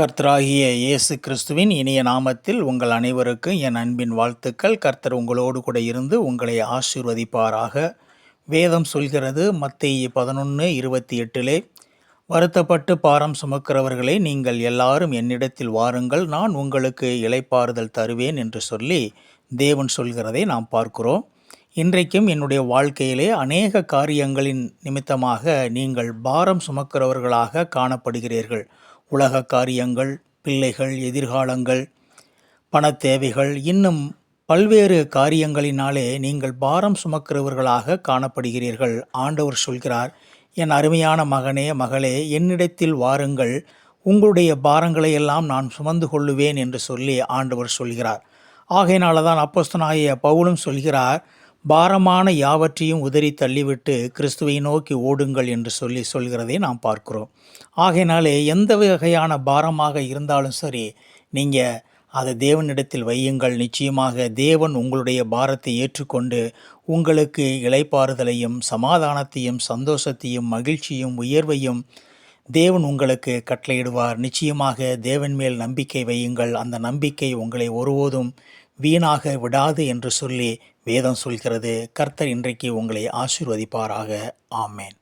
கர்த்தராகிய இயேசு கிறிஸ்துவின் இனிய நாமத்தில் உங்கள் அனைவருக்கும் என் அன்பின் வாழ்த்துக்கள். கர்த்தர் உங்களோடு கூட இருந்து உங்களை ஆசீர்வதிப்பாராக. வேதம் சொல்கிறது மத்திய பதினொன்று இருபத்தி எட்டிலே வருத்தப்பட்டு பாரம் சுமக்கிறவர்களை நீங்கள் எல்லாரும் என்னிடத்தில் வாருங்கள். நான் உங்களுக்கு இலைப்பாறுதல் தருவேன் என்று சொல்லி தேவன் சொல்கிறதை நாம் பார்க்கிறோம். இன்றைக்கும் என்னுடைய வாழ்க்கையிலே அநேக காரியங்களின் நிமித்தமாக நீங்கள் பாரம் சுமக்கிறவர்களாக காணப்படுகிறீர்கள். உலக காரியங்கள் பிள்ளைகள் எதிர்காலங்கள் பணத் தேவைகள் இன்னும் பல்வேறு காரியங்களினாலே நீங்கள் பாரம் சுமக்கிறவர்களாக காணப்படுகிறீர்கள் ஆண்டவர் சொல்கிறார். என் அருமையான மகனே மகளே என்னிடத்தில் வாருங்கள். உங்களுடைய பாரங்களை எல்லாம் நான் சுமந்து கொள்ளுவேன் என்று சொல்லி ஆண்டவர் சொல்கிறார். ஆகையினால தான் அப்போஸ்தனாகிய பவுலும் சொல்கிறார் பாரமான யாவற்றையும் உதறி தள்ளிவிட்டு கிறிஸ்துவை நோக்கி ஓடுங்கள் என்று சொல்லி சொல்கிறதை நாம் பார்க்கிறோம். ஆகையினாலே எந்த வகையான பாரமாக இருந்தாலும் சரி நீங்கள் அதை தேவனிடத்தில் வையுங்கள். நிச்சயமாக தேவன் உங்களுடைய பாரத்தை ஏற்றுக்கொண்டு உங்களுக்கு இளைப்பாறுதலையும் சமாதானத்தையும் சந்தோஷத்தையும் மகிழ்ச்சியும் உயர்வையும் தேவன் உங்களுக்கு கட்டளையிடுவார். நிச்சயமாக தேவன் மேல் நம்பிக்கை வையுங்கள். அந்த நம்பிக்கை உங்களை ஒருபோதும் வீணாக விடாது என்று சொல்லி வேதம் சொல்கிறது கர்த்தர் இன்றைக்கு உங்களை ஆசீர்வதிப்பாராக. ஆமேன்.